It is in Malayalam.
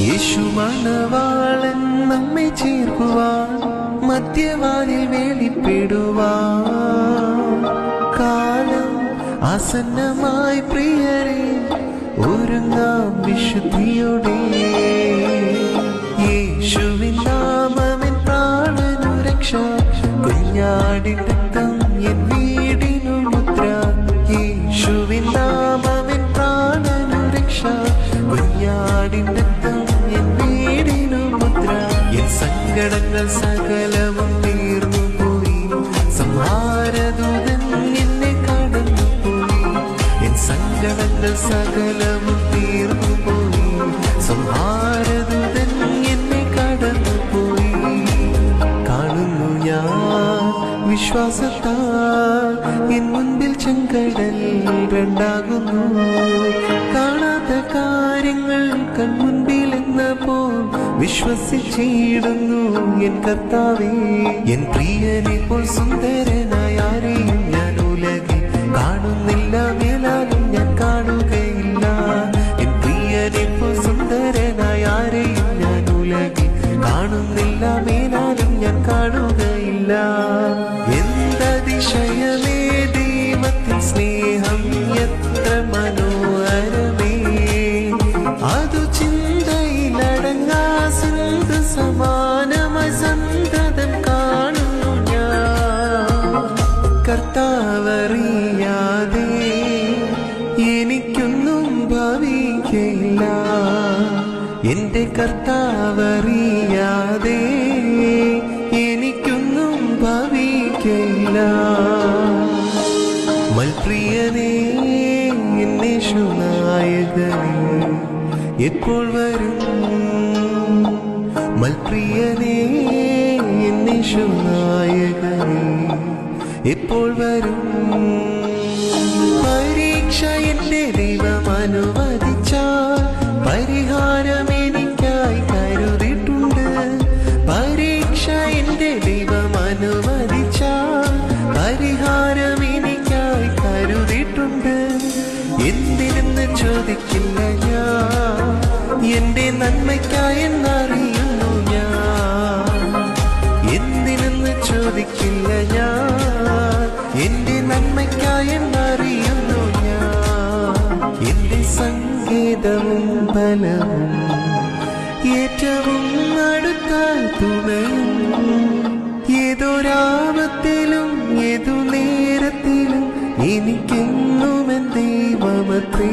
യേശു മണവാളൻ നമ്മെ ചേർക്കുവാൻ മധ്യവാനിൽ വേളിപ്പെടുവാൻ കാലം ആസന്നമായി പ്രിയരെ ഒരുങ്ങാം വിശുദ്ധിയുടെ. യേശുവിൻ നാമൻ പ്രാണനുരക്ഷ കുഞ്ഞാടി രക്തം സങ്കടങ്ങൾ സകലവും തീർന്നു പോയി. സംഹാരദൂതൻ എന്നെ കടന്നു പോയി. എൻ സങ്കടങ്ങൾ സകലവും തീർന്നു പോയി. സംഹാരദൂതൻ എന്നെ കടന്നു പോയി. കാണുന്നു ഞാൻ വിശ്വാസത്താൽ. എൻ മുൻപിൽ ചെങ്കടൽ രണ്ടാകുന്നു. കാണാത്ത കാര്യങ്ങൾ വിശ്വസിച്ചിടുന്നു എൻ കർത്താവേ. എൻ പ്രിയനിപ്പോൾ സുന്ദരനായ ആരെയും ഞാൻ ഉലകിൽ കാണുന്നില്ല മേലാലും ഞാൻ കാണുകയില്ല. എൻ പ്രിയനിപ്പോൾ സുന്ദരനായ ആരെയും ഞാൻ ഉലകിൽ കാണുന്നില്ല മേലാലും ഞാൻ കാണുകയില്ല. സിന്ധു സമാനമായി സന്തതം കാണുന്നു ഞാൻ. കർത്താവറിയാതെ എനിക്കൊന്നും ഭവിക്കില്ല. എന്റെ കർത്താവറിയാതെ എനിക്കൊന്നും ഭവിക്കില്ല. മൽപ്രിയനേ എന്നേശുനായകനേ എപ്പോൾ വരും? മൽപ്രിയനേ എന്നേശുനായകനേ ഇപ്പോൾ വരും. പരീക്ഷ എന്റെ ദൈവം അനുവദിച്ചാൽ പരിഹാരം എനിക്കായി കരുതിയിട്ടുണ്ട്. പരീക്ഷ എന്റെ ദൈവം അനുവദിച്ചാൽ പരിഹാരം എനിക്കായി കരുതിയിട്ടുണ്ട്. എന്തിനെന്ന് ചോദിക്കില്ല ഞാൻ. എന്റെ നന്മയ്ക്കായി നന്മയ്ക്കായി എന്നറിയുന്നു ഞാൻ ഏതു നേരത്തിലും എനിക്കെന്നും എൻ ദൈവമത്രേ.